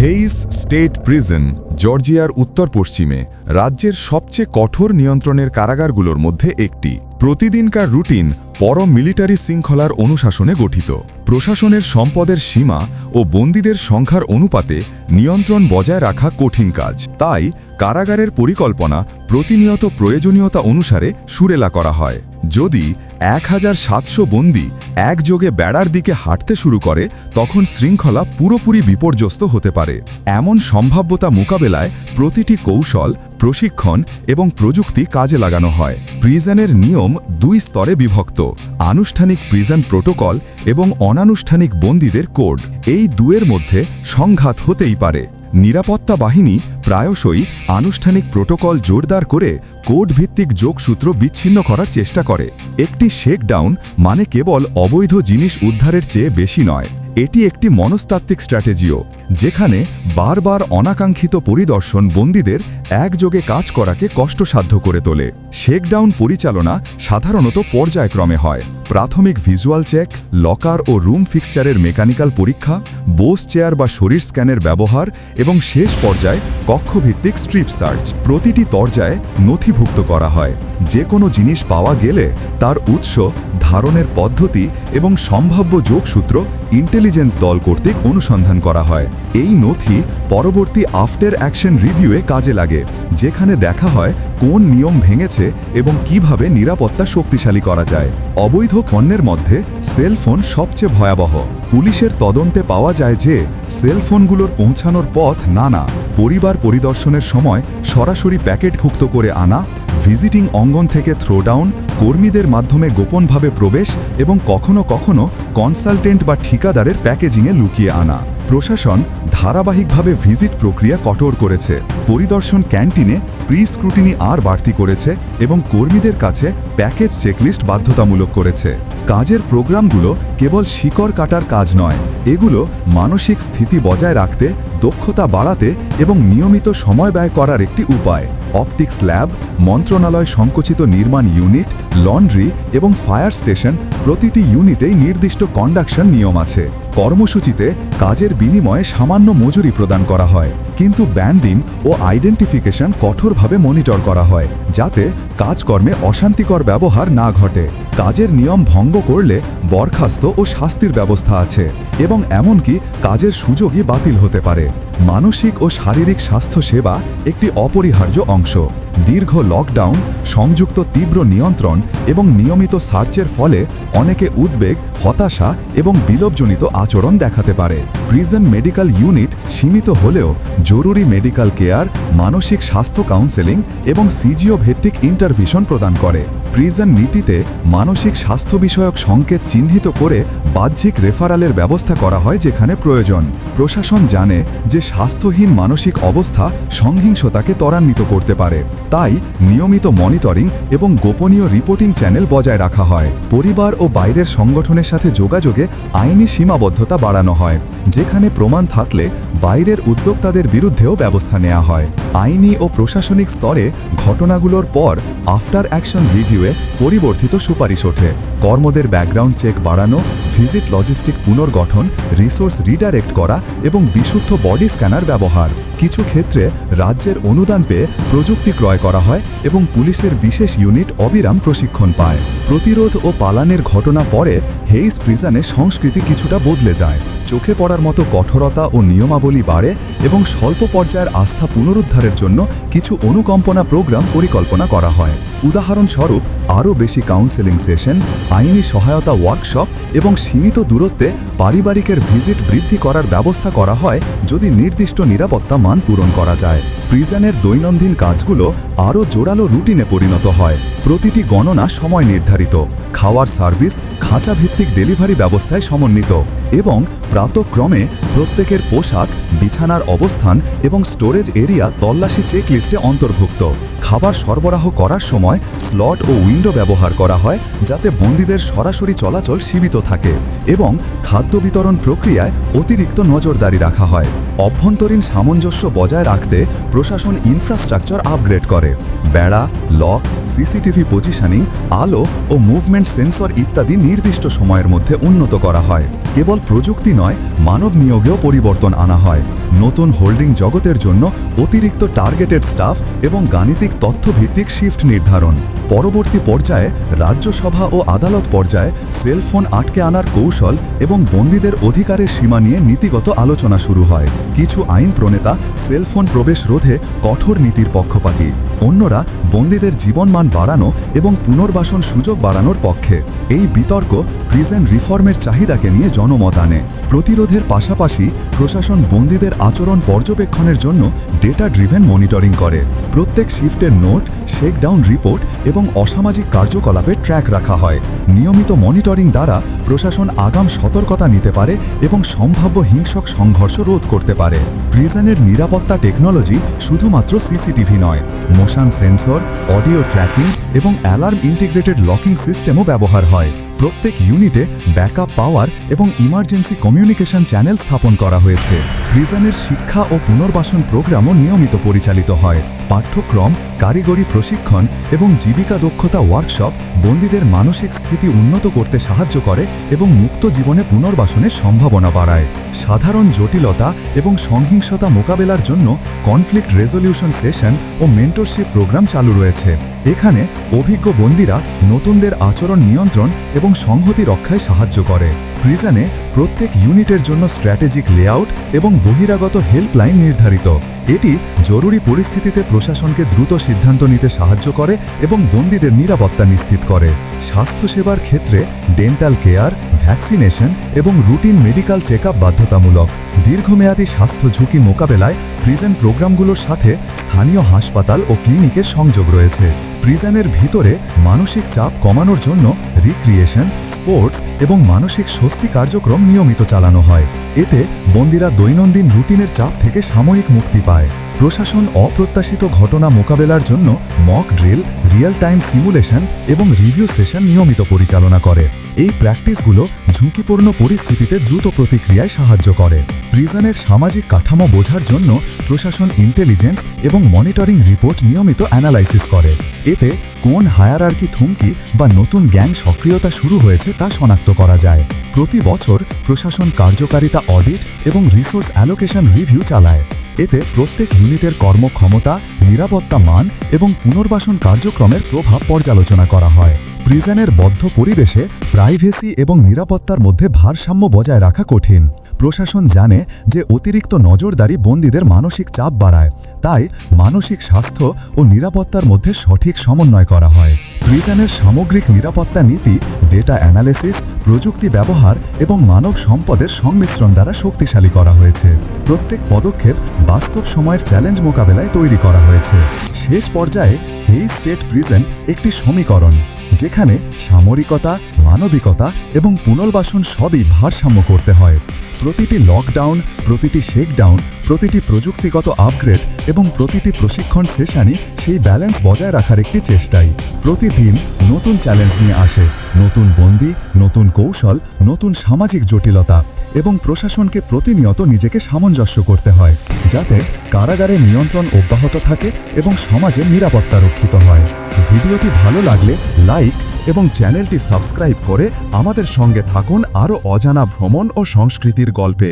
Hayes state prison জর্জিয়ার উত্তর পশ্চিমে রাজ্যের সবচেয়ে কঠোর নিয়ন্ত্রণের কারাগারগুলোর মধ্যে একটি। প্রতিদিনকার রুটিন পরম মিলিটারি শৃঙ্খলার অনুশাসনে গঠিত। প্রশাসনের সম্পদের সীমা ও বন্দীদের সংখ্যার অনুপাতে নিয়ন্ত্রণ বজায় রাখা কঠিন কাজ। তাই কারাগারের পরিকল্পনা প্রতিনিয়ত প্রয়োজনীয়তা অনুসারে সুরেলা করা হয়। যদি এক হাজার সাতশো বন্দি একযোগে বেড়ার দিকে হাঁটতে শুরু করে, তখন শৃঙ্খলা পুরোপুরি বিপর্যস্ত হতে পারে। এমন সম্ভাব্যতা মোকাবেলায় প্রতিটি কৌশল, প্রশিক্ষণ এবং প্রযুক্তি কাজে লাগানো হয়। প্রিজনের নিয়ম দুই স্তরে বিভক্ত, আনুষ্ঠানিক প্রিজন প্রোটোকল এবং অনানুষ্ঠানিক বন্দীদের কোড। এই দুয়ের মধ্যে সংঘাত হতেই পারে। নিরাপত্তা বাহিনী প্রায়শই আনুষ্ঠানিক প্রোটোকল জোরদার করে কোড ভিত্তিক যোগসূত্র বিচ্ছিন্ন করার চেষ্টা করে। একটি শেকডাউন মানে কেবল অবৈধ জিনিস উদ্ধারের চেয়ে বেশি নয়, এটি একটি মনস্তাত্ত্বিক স্ট্র্যাটেজিও, যেখানে বারবার অনাকাঙ্ক্ষিত পরিদর্শন বন্দীদের একযোগে কাজ করাকে কষ্টসাধ্য করে তোলে। শেকডাউন পরিচালনা সাধারণত পর্যায়ক্রমে হয়। প্রাথমিক ভিজুয়াল চেক, লকার ও রুম ফিক্সচারের মেকানিক্যাল পরীক্ষা, বোস চেয়ার বা শরীর স্ক্যানের ব্যবহার এবং শেষ পর্যায়ে কক্ষভিত্তিক স্ট্রিপ সার্চ। প্রতিটি তরজায় নথিভুক্ত করা হয়। যে কোনো জিনিস পাওয়া গেলে তার উৎস, ধারণের পদ্ধতি এবং সম্ভাব্য যোগসূত্র ইন্টেলিজেন্স দল কর্তৃক অনুসন্ধান করা হয়। এই নথি পরবর্তী আফটার অ্যাকশন রিভিউয়ে কাজে লাগে, যেখানে দেখা হয় কোন নিয়ম ভেঙেছে এবং কীভাবে নিরাপত্তা শক্তিশালী করা যায়। অবৈধ পণ্যের মধ্যে সেলফোন সবচেয়ে ভয়াবহ। পুলিশের তদন্তে পাওয়া যায় যে সেলফোনগুলোর পৌঁছানোর পথ নানা। পরিবার পরিদর্শনের সময় সরাসরি প্যাকেটভুক্ত করে আনা ভিজিটিং অঙ্গন থেকে থ্রোডাউন কর্মীদের মাধ্যমে গোপনভাবে প্রবেশ এবং কখনো কখনো কনসালটেন্ট বা ঠিকাদারের প্যাকেজিংয়ে লুকিয়ে আনা। প্রশাসন ধারাবাহিকভাবে ভিজিট প্রক্রিয়া কঠোর করেছে। পরিদর্শন ক্যান্টিনে প্রি স্ক্রুটিনি আর বাড়তি করেছে এবং কর্মীদের কাছে প্যাকেজ চেকলিস্ট বাধ্যতামূলক করেছে। কাজের প্রোগ্রামগুলো কেবল শিকড় কাটার কাজ নয়, এগুলো মানসিক স্থিতি বজায় রাখতে, দক্ষতা বাড়াতে এবং নিয়মিত সময় ব্যয় করার একটি উপায়। অপটিক্স ল্যাব, মন্ত্রণালয় সংকুচিত নির্মাণ ইউনিট, লন্ড্রি এবং ফায়ার স্টেশন প্রতিটি ইউনিটেই নির্দিষ্ট কন্ডাকশন নিয়ম আছে। কর্মসূচিতে কাজের বিনিময়ে সামান্য মজুরি প্রদান করা হয়, কিন্তু ব্যান্ডিং ও আইডেন্টিফিকেশন কঠোরভাবে মনিটর করা হয়, যাতে কাজকর্মে অশান্তিকর ব্যবহার না ঘটে। কাজের নিয়ম ভঙ্গ করলে বরখাস্ত ও শাস্তির ব্যবস্থা আছে এবং এমনকি কাজের সুযোগই বাতিল হতে পারে। মানসিক ও শারীরিক স্বাস্থ্য সেবা একটি অপরিহার্য অংশ। দীর্ঘ লকডাউন সংযুক্ত তীব্র নিয়ন্ত্রণ এবং নিয়মিত সার্চের ফলে অনেকে উদ্বেগ, হতাশা এবং বিলোপজনিত আচরণ দেখাতে পারে। প্রিজন মেডিকেল ইউনিট সীমিত হলেও জরুরি মেডিকেল কেয়ার, মানসিক স্বাস্থ্য কাউন্সেলিং এবং সিজিও ভিত্তিক ইন্টারভিশন প্রদান করে। প্রিজন নীতিতে মানসিক স্বাস্থ্য বিষয়ক সংকেত চিহ্নিত করে বাহ্যিক রেফারালের ব্যবস্থা করা হয় যেখানে প্রয়োজন। প্রশাসন জানে যে স্বাস্থ্যহীন মানসিক অবস্থা সংহিংসতাকে ত্বরান্বিত করতে পারে। তাই নিয়মিত মনিটরিং এবং গোপনীয় রিপোর্টিং চ্যানেল বজায় রাখা হয়। পরিবার ও বাইরের সংগঠনের সাথে যোগাযোগে আইনি সীমাবদ্ধতা বাড়ানো হয়, যেখানে প্রমাণ থাকলে বাইরের উদ্যোক্তাদের বিরুদ্ধেও ব্যবস্থা নেওয়া হয়। আইনি ও প্রশাসনিক স্তরে ঘটনাগুলোর পর আফটার অ্যাকশন রিভিউয়ে পরিবর্তিত সুপারিশ ওঠে। কর্মদের ব্যাকগ্রাউন্ড চেক বাড়ানো ভিজিট লজিস্টিক পুনর্গঠন রিসোর্স রিডাইরেক্ট করা এবং বিশুদ্ধ বডি স্ক্যানার ব্যবহার। কিছু ক্ষেত্রে রাজ্যের অনুদান পেয়ে প্রযুক্তি ক্রয় করা হয় এবং পুলিশের বিশেষ ইউনিট অবিরাম প্রশিক্ষণ পায়। প্রতিরোধ ও পালানের ঘটনা পরে হেইস প্রিজনে সংস্কৃতি কিছুটা বদলে যায়। চোখে পড়ার মতো কঠোরতা ও নিয়মাবলী বাড়ে এবং স্বল্প পর্যায়ের আস্থা পুনরুদ্ধারের জন্য কিছু অনুকম্পনা প্রোগ্রাম পরিকল্পনা করা হয়। উদাহরণস্বরূপ আরও বেশি কাউন্সেলিং সেশন আইনি সহায়তা ওয়ার্কশপ এবং সীমিত দূরত্বে পারিবারিকের ভিজিট বৃদ্ধি করার ব্যবস্থা করা হয় যদি নির্দিষ্ট নিরাপত্তা মান পূরণ করা যায়। প্রিজনের দৈনন্দিন কাজগুলো আরও জোরালো রুটিনে পরিণত হয়। প্রতিটি গণনা সময় নির্ধারিত। খাওয়ার সার্ভিস খাঁচাভিত্তিক ডেলিভারি ব্যবস্থায় সমন্বিত এবং প্রাতক্রমে প্রত্যেকের পোশাক, বিছানার অবস্থান এবং স্টোরেজ এরিয়া তল্লাশি চেকলিস্টে অন্তর্ভুক্ত। খাবার সরবরাহ করার সময় স্লট ও উইন্ডো ব্যবহার করা হয় যাতে বন্দীদের সরাসরি চলাচল সীমিত থাকে এবং খাদ্য বিতরণ প্রক্রিয়ায় অতিরিক্ত নজরদারি রাখা হয়। অভ্যন্তরীণ সামঞ্জস্য বজায় রাখতে প্রশাসন ইনফ্রাস্ট্রাকচার আপগ্রেড করে। বেড়া লক সিসিটিভি পজিশনিং আলো ও মুভমেন্ট সেন্সর ইত্যাদি নির্দিষ্ট সময়ের মধ্যে উন্নত করা হয়। কেবল প্রযুক্তি নয়, মানব নিয়োগেও পরিবর্তন আনা হয়। নতুন হোল্ডিং জগতের জন্য অতিরিক্ত টার্গেটেড স্টাফ এবং গাণিতিক তথ্যভিত্তিক শিফট নির্ধারণ। পরবর্তী পর্যায়ে রাজ্যসভা ও আদালত পর্যায়ে সেলফোন আটকে আনার কৌশল এবং বন্দীদের অধিকারের সীমা নিয়ে নীতিগত আলোচনা শুরু হয়। কিছু আইন প্রণেতা সেলফোন প্রবেশ রোধে কঠোর নীতির পক্ষপাতী। অন্যরা বন্দীদের জীবনমান বাড়ানো এবং পুনর্বাসন সুযোগ বাড়ানোর পক্ষে। এই বিতর্ক প্রিজেন রিফর্মের চাহিদাকে নিয়ে জনমত আনে। প্রতিরোধের পাশাপাশি প্রশাসন বন্দীদের আচরণ পর্যবেক্ষণের জন্য ডেটা ড্রিভেন মনিটরিং করে। প্রত্যেক শিফটের নোট, শেকডাউন রিপোর্ট এবং অসামাজিক কার্যকলাপের ট্র্যাক রাখা হয়। নিয়মিত মনিটরিং দ্বারা প্রশাসন আগাম সতর্কতা নিতে পারে এবং সম্ভাব্য হিংসক সংঘর্ষ রোধ করতে পারে। প্রিজনের নিরাপত্তা টেকনোলজি শুধুমাত্র সিসিটিভি নয়। মোশন সেন্সর অডিও ট্র্যাকিং এবং অ্যালার্ম ইন্টিগ্রেটেড লকিং সিস্টেমও ব্যবহার হয়। প্রত্যেক ইউনিটে ব্যাকআপ পাওয়ার এবং ইমার্জেন্সি কমিউনিকেশন চ্যানেল স্থাপন করা হয়েছে। প্রিজনের শিক্ষা ও পুনর্বাসন প্রোগ্রামও নিয়মিত পরিচালিত হয়। পাঠ্যক্রম, কারিগরি প্রশিক্ষণ এবং জীবিকা দক্ষতা ওয়ার্কশপ বন্দীদের মানসিক স্থিতি উন্নত করতে সাহায্য করে এবং মুক্ত জীবনে পুনর্বাসনের সম্ভাবনা বাড়ায়। সাধারণ জটিলতা এবং সহিংসতা মোকাবেলার জন্য কনফ্লিক্ট রেজলিউশন সেশন ও মেন্টরশিপ প্রোগ্রাম চালু রয়েছে। এখানে অভিজ্ঞ বন্দীরা নতুনদের আচরণ নিয়ন্ত্রণ এবং সংহতি রক্ষায় সাহায্য করে। প্রিজনে প্রত্যেক ইউনিটের জন্য স্ট্র্যাটেজিক লেআউট এবং বহিরাগত হেল্পলাইন নির্ধারিত। এটি জরুরি পরিস্থিতিতে প্রশাসনকে দ্রুত সিদ্ধান্ত নিতে সাহায্য করে এবং বন্দীদের নিরাপত্তা নিশ্চিত করে। স্বাস্থ্যসেবার ক্ষেত্রে ডেন্টাল কেয়ার ভ্যাকসিনেশন এবং রুটিন মেডিকেল চেক বাধ্যতামূলক। দীর্ঘমেয়াদী স্বাস্থ্য ঝুঁকি মোকাবেলায় প্রিজেন প্রোগ্রামগুলোর সাথে স্থানীয় হাসপাতাল ও ক্লিনিকের সংযোগ রয়েছে। প্রিজনের ভিতরে মানসিক চাপ কমানোর জন্য রিক্রিয়েশন স্পোর্টস এবং মানসিক স্বস্তি কার্যক্রম নিয়মিত চালানো হয়। এতে বন্দিরা দৈনন্দিন রুটিনের চাপ থেকে সাময়িক মুক্তি পায়। প্রশাসন অপ্রত্যাশিত ঘটনা মোকাবেলার জন্য mock drill real time simulation এবং রিভিউ সেশন নিয়মিত পরিচালনা করে। এই প্র্যাকটিসগুলো ঝুঁকিপূর্ণ পরিস্থিতিতে দ্রুত প্রতিক্রিয়ায় সাহায্য করে। প্রিজনের সামাজিক কাঠামো বোঝার জন্য প্রশাসন ইন্টেলিজেন্স এবং মনিটরিং রিপোর্ট নিয়মিত অ্যানালাইসিস করে। এতে কোন হায়ার হায়ারার্কি থুমকি বা নতুন গ্যাং সক্রিয়তা শুরু হয়েছে তা শনাক্ত করা যায়। প্রতি বছর প্রশাসন কার্যকারিতা অডিট এবং রিসোর্স অ্যালোকেশন রিভিউ চালায়। এতে প্রত্যেক ইউনিটের কর্মক্ষমতা নিরাপত্তা মান এবং পুনর্বাসন কার্যক্রমের প্রভাব পর্যালোচনা করা হয়। প্রিজনের বদ্ধ পরিবেশে প্রাইভেসি এবং নিরাপত্তার মধ্যে ভারসাম্য বজায় রাখা কঠিন। প্রশাসন জানে যে অতিরিক্ত নজরদারি বন্দীদের মানসিক চাপ বাড়ায়। তাই মানসিক স্বাস্থ্য ও নিরাপত্তার মধ্যে সঠিক সমন্বয় করা হয়। প্রিজনের সামগ্রিক নিরাপত্তা নীতি, ডেটা অ্যানালিসিস প্রযুক্তি ব্যবহার এবং মানব সম্পদের সংমিশ্রণ দ্বারা শক্তিশালী করা হয়েছে। প্রত্যেক পদক্ষেপ বাস্তব সময়ের চ্যালেঞ্জ মোকাবেলায় তৈরি করা হয়েছে। শেষ পর্যায়ে হেই স্টেট প্রিজন একটি সমীকরণ। যেখানে সামরিকতা, মানবিকতা এবং পুনর্বাসন সবই ভারসাম্য করতে হয়। প্রতিটি লকডাউন প্রতিটি শেকডাউন প্রতিটি প্রযুক্তিগত আপগ্রেড এবং প্রতিটি প্রশিক্ষণ সেশনই সেই ব্যালেন্স বজায় রাখার একটি চেষ্টাই। প্রতিদিন নতুন চ্যালেঞ্জ নিয়ে আসে, নতুন বন্দি, নতুন কৌশল, নতুন সামাজিক জটিলতা এবং প্রশাসনকে প্রতিনিয়ত নিজেকে সামঞ্জস্য করতে হয়। যাতে কারাগারের নিয়ন্ত্রণ অব্যাহত থাকে এবং সমাজে নিরাপত্তা রক্ষিত হয়। ভিডিওটি ভালো লাগলে লাইক এবং চ্যানেলটি সাবস্ক্রাইব করে আমাদের সঙ্গে থাকুন আরও অজানা ভ্রমণ ও সংস্কৃতির গল্পে।